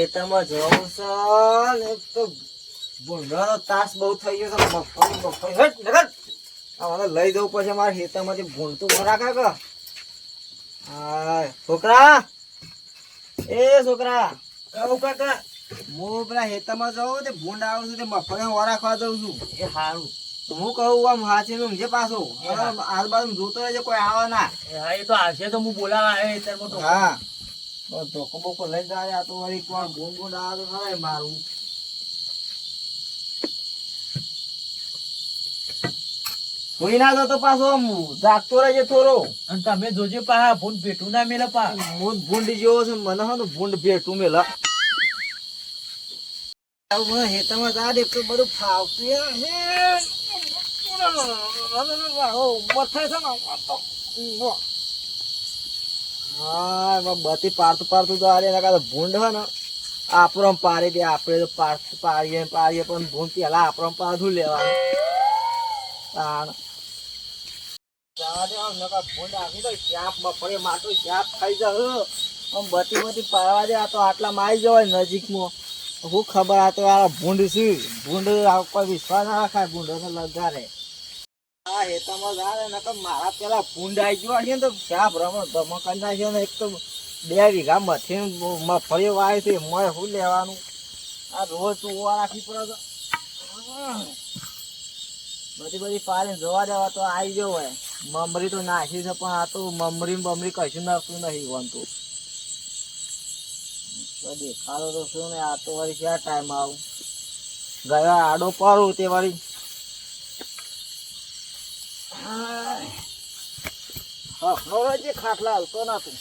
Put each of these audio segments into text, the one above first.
હેતામાં જવું છે ને તો ભૂંડાનો તાસ બહુ થઈ ગયો છે. મગફળી મગફળી હટ નગર આ મને લઈ જવું પછી મારા ખેતરમાંથી ભૂંડતું ભરાકા કે હા છોકરા. એ છોકરા. કહું કાકા. હું પેલા ખેતરમાં જાઉં તે ભૂંડ આવું છું તે મગફળી વરા ખાવા દઉં છું. એ સારું હું કહું આમ હાથી નું જે પાછો. આજુબાજુ જોતો રહેજે કોઈ આવે ના. એ તો આવશે તો હું બોલાવા આવે હા. ધોકો બોકો લઈ જાય તો વળી કોણ ભૂંડ ભૂંડ આવે તો મારું કોઈ ના જતો પાછો જાગતો રહેજે થોડો અને તમે જોજો પા ફોન પેટું ના મેલે પા હું ભૂંડ જેવો છું મને હા ભૂંડ ભેટું મેલા હેતામાં જા દે તો બધું ફાવતું હે. મથાય છે ને. હા, એમાં બધી પારતું પારતું તો આ એના કાંઈ ભૂંડ હોય ને આપણો પારી દે, આપણે તો પારતું પારીએ પારીએ પણ ભૂંડ પહેલાં આપણો પાછું લેવાનું. તાણ. બધી બધી પાડવા દે, આ તો આટલા મારી જવાય નજીકમાં. હું ખબર આ આ ભૂંડ શું? ભૂંડ કોઈ વિશ્વાસ ના રાખાય ભૂંડો લગાડે. હા હેતામાં જાણે નકર મારા પેલા ભૂંડ આવી ગયો છે ને તો ક્યાં રમણ ધમક કરી નાખ્યો ને એક તો બે વીઘા મથી મફળીઓ વાવી છે મોય શું લેવાનું? આ રોજ તું ઓવા રાખવી પડે તો. બધી બધી પાડીને જોવા દેવા તો આવી ગયો હોય. મમરી તો નાખી છે, પણ આ તો મમરી બમરી કશું નાખતું નહીં બનતું દેખાડો તો શું ને, આ તો વળી ક્યાં ટાઈમ આવું? ગયા આડો પાડું તે વળી. હા જે ખાટલા હાલતો ના તું.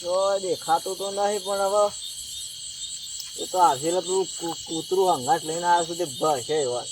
તો દેખાતું તો નહીં, પણ હવે એ તો આજે પેલું કૂતરું હંગાટ લઈને આવ્યા સુધી એવા.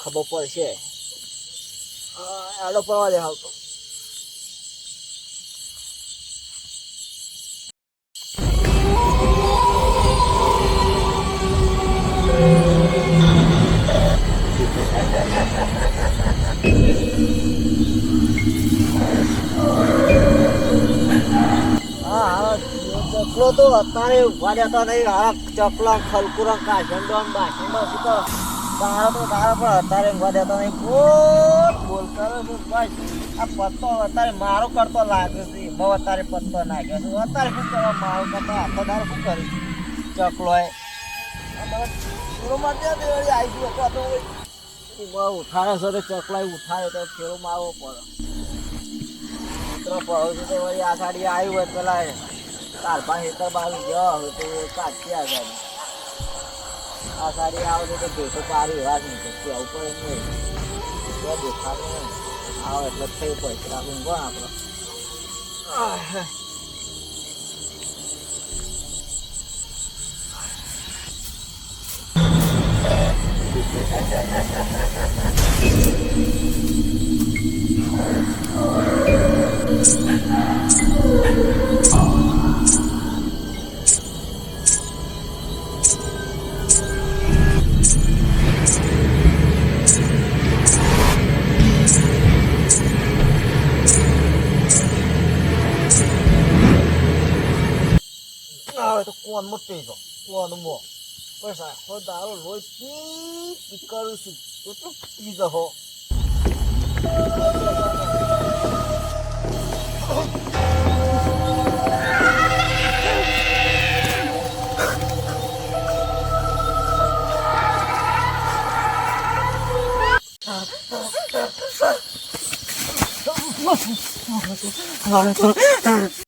ખબર પડશે. આડો પડવા દે અત્યારે વાડ્યા તો નહીં. હા ચકલા ખલકુરા કાશંડો બાશંડો તો તારો તો તારો પણ અત્યારે વાડ્યા તો નહીં. બોલ બોલ, કરો છો બસ આ પત્તો અત્યારે મારો કરતો લાગે છે. બહુ અત્યારે પત્તો નાખ્યો છે. અત્યારે શું કરવા મારો કરતો? આખો દારો શું કરી ચકલો એ. ઉઠાડે છે તો ચકલા ઉઠાડે તો ફેરો મારવો પડે. મિત્રો તો વળી આ સાડી આવ્યું હોય કાલ પાંચ એકર બાજુ ગયો હોય તો કાઢતી આ સાડી આ સાડી આવે તો ભેટો પારી એવા જ નહીં તો આવું પડે નહીં. તો દેખાડું નહીં. આવે એટલે થઈ પૈસા રાખીને કોણ આપણે? આહ. આવે તો કોણ મોટી તો કોણ મો બસ આખો દારો રોજ પી પી કરું છું કેટલું પી જહો Oga! Eh, oga! Oga! તું લા ગામમાં હું બી વાળા છો તમે તો કાકા બોલા હું થયું કાકા? હું થયું તું કાકા? જા તું કાકા બોલા તું કાકા બોલા જા ના ના હું થયું કોકસો હું તું થયું કાકા બોલા કોકસો એ તો એ તો તું કાકા બોલા હું થયું મારે જલ્દી તું જવું પડશે. બોલ જલ્દી તું જલ્દી જવા દે. હું હાથે જોય નહીં આ મચ્છરે ખાઈ જાય છે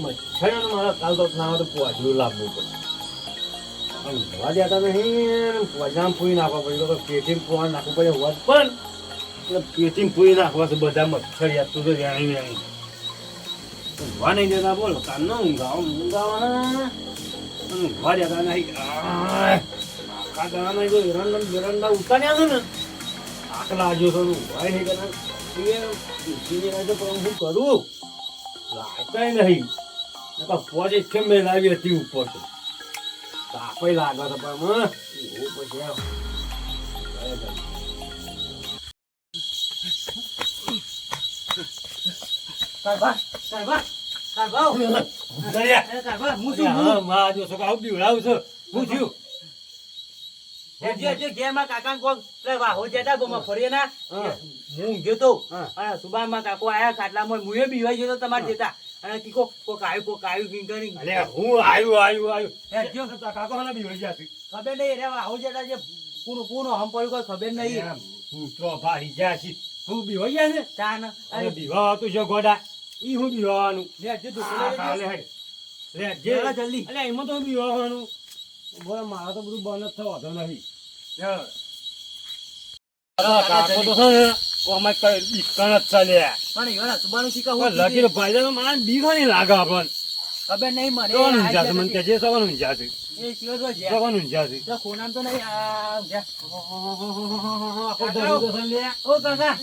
મારા કાલ તો ના તો પોજરું લાવવું પડે આમ ધોવા દેતા નહીં પોજામ પૂરી નાખવા પડે તો પેટીમ પોવા નાખવું પડે હોત પણ એટલે પેટીમ પૂરી નાખવા છે બધા મચ્છર તું તો વેણી વેણી ઊંઘવા નહીં દેતા બોલો કાનનો ઊંઘાવો ઊંઘાવાના ઊંઘવા દેતા નહીં આખા દાડામાં જો એરંડા બેરંડા ઉતાર્યા ને લાગ્યો છે ને ઊંઘવાય નહીં કરતા એ નહીં તો હું કરું લાગતાય નહીં કેમ મેં લાવી હતી ઉપર તો તાપે લાગે છે પણ એવું પછી બોલું? માં કોક તો. આયા ખાટલામાં મુંએ બીવાઈ ગયો તો તમારે જતા. અને કીકો કોક આવ્યું, કોક આવ્યું, કિંકરી. અલ્યા, હું આયુ, આયુ, આવ્યું એ જો. કાકો હાના બી ગયા છે? ખબર નહીં રે વાહો જતા જે પૂરું પૂરું હમ પડ્યું કોઈ ખબર નહીં હું કૂતરો ભારી છે. હું બીવાઈ ગયા છે? ચાન અરે બીવા હતું છે ગોડા. ઈ હું બીવાનું. લે જે હા, હા, લે લે, જે. જલ્દી. અલ્યા, એમાં તો બીવાનું. બોલે, મારે તો બધું બંધ જ થવાતો નથી. કાકો તો છે ને, કોમાં કઈ બીકણ જ લ્યા. પણ ઈવોના સુબાનું શીખા હું પણ ભાઈ તો બીવા નહીં લાગે આપણને. ખબર નહીં મને મને જ્યાં કહેજે, સવાનું છે. એ ચિયો તો જ્યાં. સવાનું ઊંઝા છે. તો ખોનામ તો નહીં આ જ્યાં. આખો ધરું તો ઓ કાકા.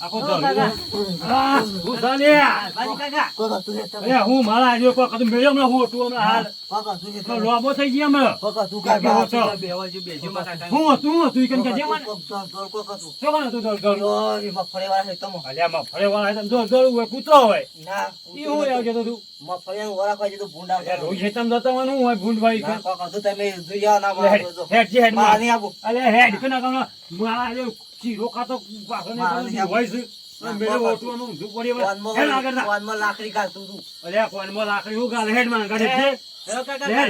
આખો ઓ ધરું કાકા. તો. હા, હું છે બાજી કાકા. કાકા તું લેતા અરે હું મારા આજે કોઈ કદમ મેળ્યો હમણાં હું હતું હમણાં હાલ. કાકા તું તો લોબો થઈ ગયા કાકા તું કાકા, કાકા હું છો. બેહવા જો બેજો માં કાકા. હું હતું હું કન મને. કાકા તું કોણ હતું. દોડ ફરેવાળા છે તમો. અલ્યા, મફળે વાળા છે, દોડ દોડ હોય, કૂતરો હોય. ના ઈ હું લેવા જતો તું. તો ભૂંડ આવશે. રોજ હેતમ જતો હોય હું ના, તું તમે જોઈ આવો ના હેડ, હેડ હેડ મારે માં. નહીં હેડ કે ના કામ મારા આજે ચીરો ખાતો પાછો ને મારે હોય છે ના, મેળે ઊંધું પડી હોય. હેડ આગળ થા. કોનમાં લાકડી ઘાલતું તું. અલ્યા, કોનમાં લાકડી હું ગાલે, હેડમાં હેડ જે. લે.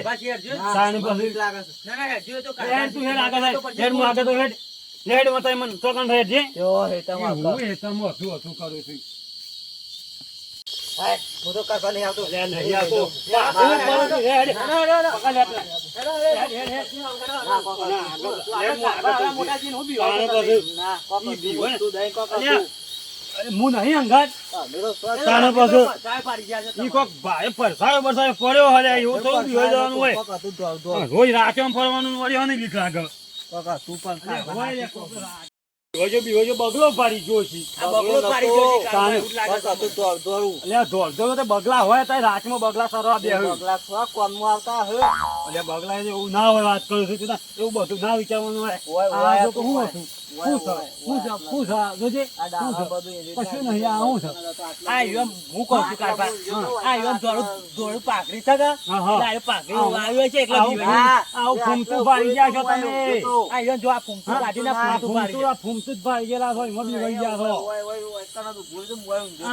ના, મને લાગે છે. ના ના તો હેડ હેડ. હેડ હું આગળ તો હેડ. હેડ મને હેડ જે. યો હેતામાં હું હતું હતું કરું છું. હાય, હું તો નહીં આવતો. ના, ના, ના, ના. ના ના ના લે ના, ના, ના, હોય ને. નહીં અંગાત તાણે પછી ભાઈ પરસાયો પરસાયો પડ્યો હલે એવું થોડું હોય હોય. રોજ રાખ્યો ફરવાનું વળી હોને બીક લાગે તું પણ બીવોજો બીવોજો બગલો પાડી જોશી. છે આ બગલો પાડી છે છે. બગલા હોય તો રાતમાં બગલા સરવા બે બગલા થોડા કોનમાં આવતા હે. એટલે બગલા એવું ના હોય વાત કરું છું એવું બધું ના વિચારવાનું હોય. હોય, આ તો હું હતું? તો.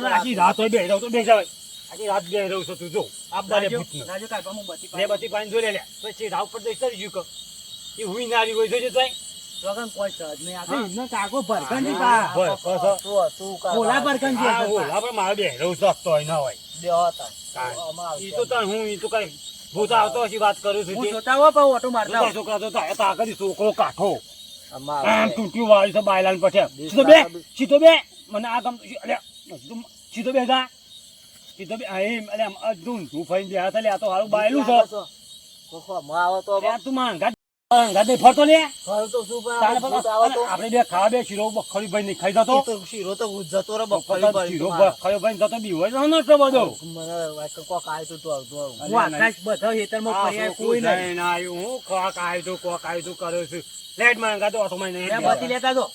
તો આખી રાત હોય બે રહું તો બે જવાય રાત બે રહું છું તું જો. આપદારે નાજો- ભૂતનું. નાજો કાકા, હું બત્તી બે પાણી જોઈ લે પછી રાવ પર તો જ્યું કર. એ હુઈ નારી હોય જોજે તોય. વગર કોઈ સહજ નહીં. કાકો પા. તું હતું, કાકા. ભોલા ભરકંડી ઓલા પર મારે બે રહું છું, હોય ના હોય. બે હતા. કાંઈ. આમાં ઈ તો તાર હું ઈ તો કઈ ભૂત આવતો હશે વાત કરું છું હું જોતા હો પણ ઓટો મારતા છોકરા તો તારે તાકડી છોકરો કાઠો આમ તૂટ્યું વાળી છે બાયલાન પછી બીક સીધો બે સીધો બે મને આ ગમતું અરે સીધો- બે જા સીધો બે હા, એમ અલ્યા આમ તું ફઈને બે હાથ લે આ તો હારું બાયલું છે કોકો, માં આવે તો તું માં ફરતો લે? ઘર તો શું તો. આપણે બે ખાવા બે શીરો બખરી ભાઈ નહીં ખાઈ જતો. તો શીરો તો જતો રે બફારી શીરો બખરી ભાઈ જતો બી હોય તો ન એટલો બધો મને કોક આવ્યું તું તો આવતો હું આકાશ બધો હેતરમાં ફર્યા, કોઈ નહીં. આવ્યું, હું કોક આવ્યું તો કોક આવ્યું તો કરું છું. લેટમાં અંગાત ઓટોમાં નહીં બે બત્તી લેતા જો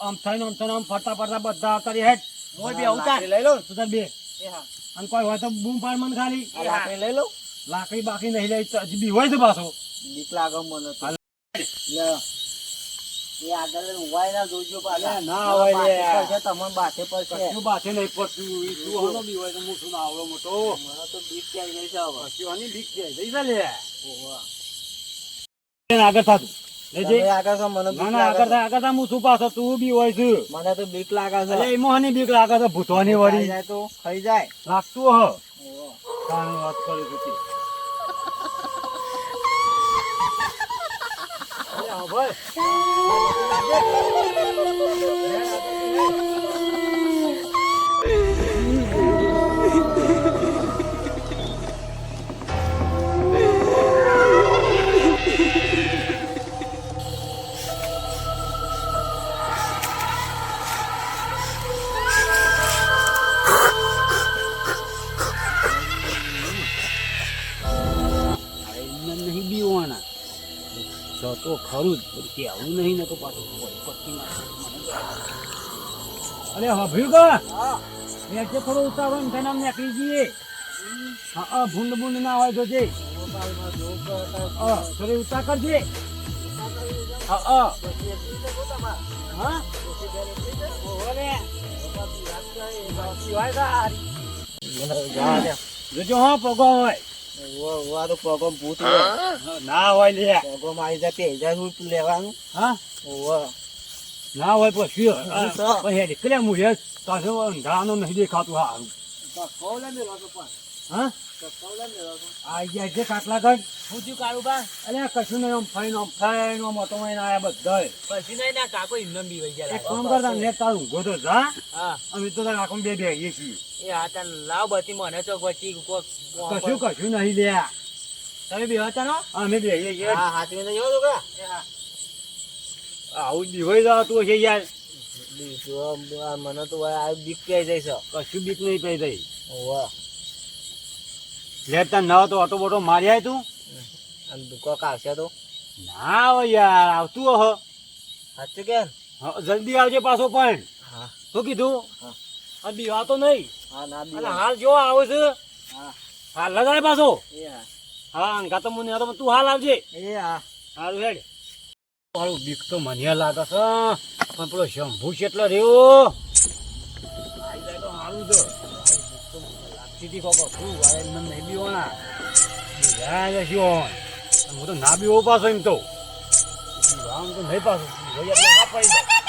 આમ થઈને આમ થઈને આમ ફરતા ફરતા બધા કરી હેડ. મોય બે. લાકડી લઈ લો. ને. તું બે હા. અને કોઈ હોય તો બૂમ પાડ મન ખાલી. લાકડી લઈ લો. લાકડી બાકી નહીં લઈ તો હજી બી હોય તો પાછો. બીક લાગે મને તો. એ આગળ ઉવાય ના જોજો પાછા. ના હોય લે. બાથે પર છે, તમને બાથે પર કશું બાથે નહીં પડતું. ઈ તું બી હોય તો હું શું આવડો મોટો. મને તો બીક ક્યાંય નહીં છે કશું બીક જાય લઈ જા લે. આગળ થાતું. લેજે આગળ મને બીક લાગે થા આગળ થા હું શું પાછો તું બી હોય છે. તો બીક લાગે છે. અલ્યા બીક લાગે છે? ભૂતવાની વળી. જાય તો ખાઈ જાય. લાગતું હ. વાત કરું છું તે. તો તો ખરું જ કેવું કહેવું નહીં ને તો પાછું અરે હભ્યું કે હા. એ જે થોડો ઉતાવળ ને તેને નીકળી જઈએ. હા ભૂંડ ભૂંડ ના હોય તો જે થોડી ઉતા કરજે. હા હા. એટલી એટલી. જોજો હા પગો હોય. વો- વો તો પગમ ભૂત ના હોય લે. પગમ આવી જાય તે હજાર રૂપિયા લેવાનું. હા? ઓવો. ના હોય પછી હા, તો. પછી નીકળે મુજે પાછો નહીં દેખાતું હારું. હા? આ ગયા છે કાટલા ગઢ હું કાળું બા? અરે કશું નહીં આમ ફાઈન આમ ફાઈન આમ ઓટો મારીને આયા બધાય. પછી નહીં ના કાકો એમને બીવાઈ ગયા કામ કરતા ને તારું તો જા. હા. અમે તો તારા આંખમાં બે બેહીએ છીએ. એ હા તાન લાવ બતી મને તો કોક કશું કશું નહીં લ્યા. તમે બીવાતા નો અમે બેહીએ છીએ. હા, હાથવીને જવો છોકરા? આવું જ હોય જતું હશે યાર. બીજું આ મને તો આ બીક પી જાય છે કશું બીક નહીં પડી થઈ ઓવો. લેતા ન તો ઓટો બોટો મારી આય તું? અને દુકાક આવશે તો? ના હો યાર આવતું હો. સાચું કે? જલ્દી આવજે પાછો પણ. હા. શું કીધું? હા. આ બીવા તો નહીં. હા ના બીવા. હાલ જો આવો છે. હા. હાલ લગાય પાછો. એ હા. હા અંગા તો મને તો તું હાલ આવજે. એ હા. સારું હેડ. મારું બીક તો મને લાગે છે પણ પેલો શંભુ છે એટલો રહ્યો. આવી જાય તો સારું છે. હતી કોકો શું વાળે મને નહીં બીવાના ઓન. અને હું તો ના બીવો પાછો એમ તો. બીવા તો નહીં પાછો. એટલે ના પડી જાય.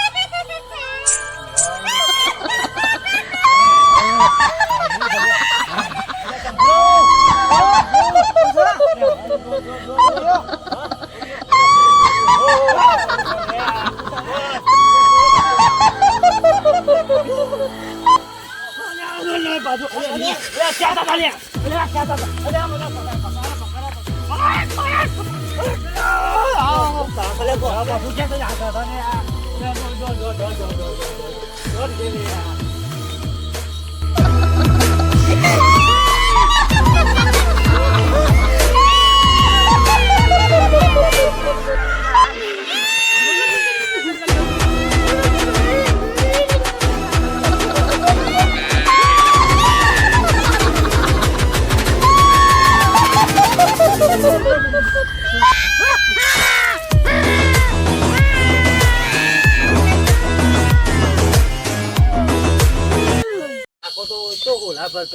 આખો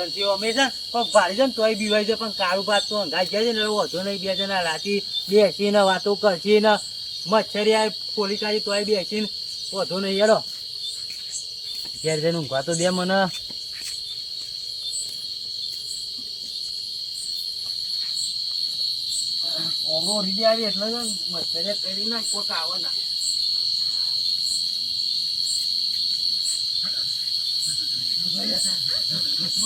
હોય. અમે છે કોક ભારી છે ને તોય બીવાય છે, પણ કાળું ભાત તો અંગાઈ જાય ને વધુ નહીં બે જણા રાતે બેસીને વાતો કરશી ને મચ્છરી આ ખોલી કાઢી તોય બેસીને વધુ નહીં યાર ઘેર જઈને ઊંઘવા તો દે મને ઓમો રીડી આવી એટલે છે ને મચ્છરી કરી ના કોક આવે ના થયું કાઢવા હું થયું એટલે કોક આવી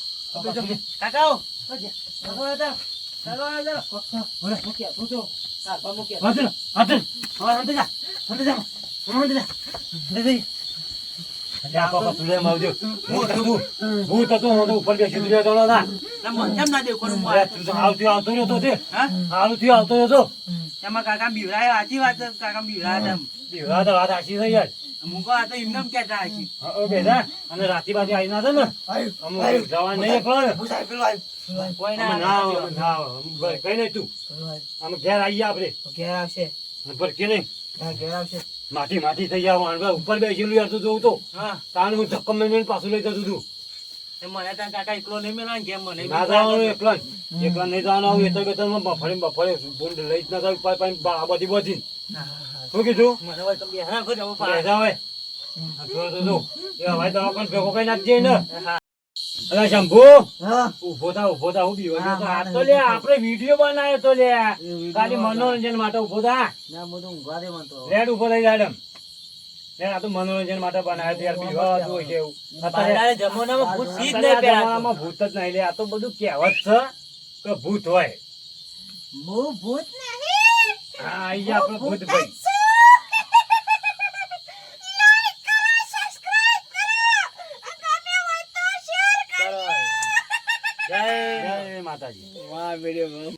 કાકા બીવરાય સાચી વાત કાકા બીવરાયા બીવડા તો વાત સાચી થઈ યાર. મૂકો આ તો એમને એમ કહેતા હા, બેટા, અને રાતી બાતી આવી ના થાય ને. અમુક જવા નહીં પણ. કોઈ આમાં ના ના આવે. આમ ભાઈ કઈ નહીં તું. આમ ઘેર આવીએ આપણે. ઘેર આવશે. અને ભરકે નહીં. ઘેર આવશે. માટી માટી થઈ જાવ વાણવા ઉપર બેસેલું યાર તું જોઉં તો. હા. તાણ હું ધક્કમ મેં પાછું લઈ જતું તું. એ મને ત્યાં કાકા એકલો નહીં મેળવાનું ને કેમ મને? ના જવાનું એકલા એકલા નહીં જવાનું આવું એ તો કે તમે લઈ જ ના થાય પાઈ પાઈ બધી બધી શું કીધું? મને હોય તમે હેરાન કરો જવું બે જાવ એ. જો તો જો. એ હવે દવાખાને ભેગો કઈ નાખજે ને. અલા શંભુ ઊભો થા ઊભો થા હું બીવો હા, આ તો લે આપણે વીડિયો બનાવ્યો તો લે. ખાલી મનોરંજન માટે ઊભો થા. ના બધું ઊંઘવા દે મને તો. લેડ ઊભો થઈ જાડમ લે આ તો મનોરંજન માટે બનાવ્યો તો યાર બીવા હતું છે એવું. અત્યારે અત્યારે જમાનામાં ભૂત સીધ નહીં આ જમાનામાં ભૂત જ નહીં લે. આ તો બધું કહેવત છે કે ભૂત હોય. હું ભૂત નહીં. હા અહીંયા આપડે આપણે ભૂત ભાઈ માતાજી વાહ વીડિયો